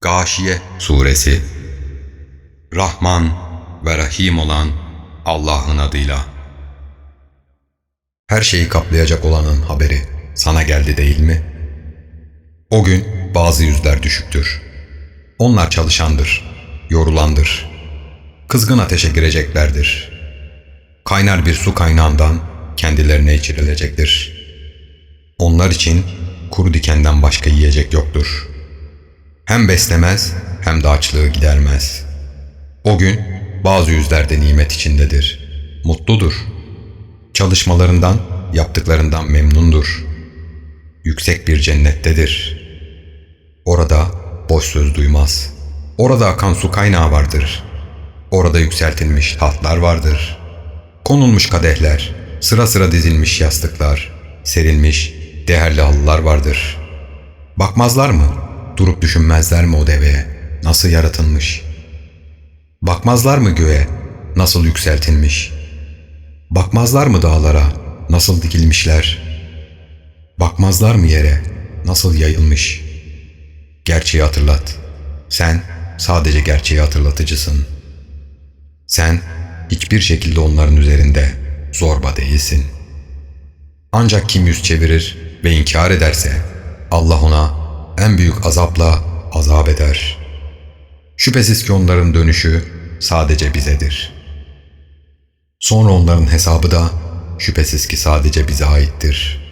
Gâşiye Suresi Rahman ve Rahim olan Allah'ın adıyla. Her şeyi kaplayacak olanın haberi sana geldi değil mi? O gün bazı yüzler düşüktür. Onlar çalışandır, yorulandır. Kızgın ateşe gireceklerdir. Kaynar bir su kaynağından kendilerine içirilecektir. Onlar için kuru dikenden başka yiyecek yoktur.'' Hem beslemez hem de açlığı gidermez. O gün bazı yüzlerde nimet içindedir. Mutludur. Çalışmalarından, yaptıklarından memnundur. Yüksek bir cennettedir. Orada boş söz duymaz. Orada akan su kaynağı vardır. Orada yükseltilmiş tahtlar vardır. Konulmuş kadehler, sıra sıra dizilmiş yastıklar, serilmiş değerli halılar vardır. Bakmazlar mı? Durup düşünmezler mi o deveye? Nasıl yaratılmış? Bakmazlar mı göğe? Nasıl yükseltilmiş? Bakmazlar mı dağlara? Nasıl dikilmişler? Bakmazlar mı yere? Nasıl yayılmış? Gerçeği hatırlat. Sen sadece gerçeği hatırlatıcısın. Sen hiçbir şekilde onların üzerinde zorba değilsin. Ancak kim yüz çevirir ve inkar ederse Allah ona en büyük azapla azap eder. Şüphesiz ki onların dönüşü sadece bizedir. Sonra onların hesabı da şüphesiz ki sadece bize aittir.''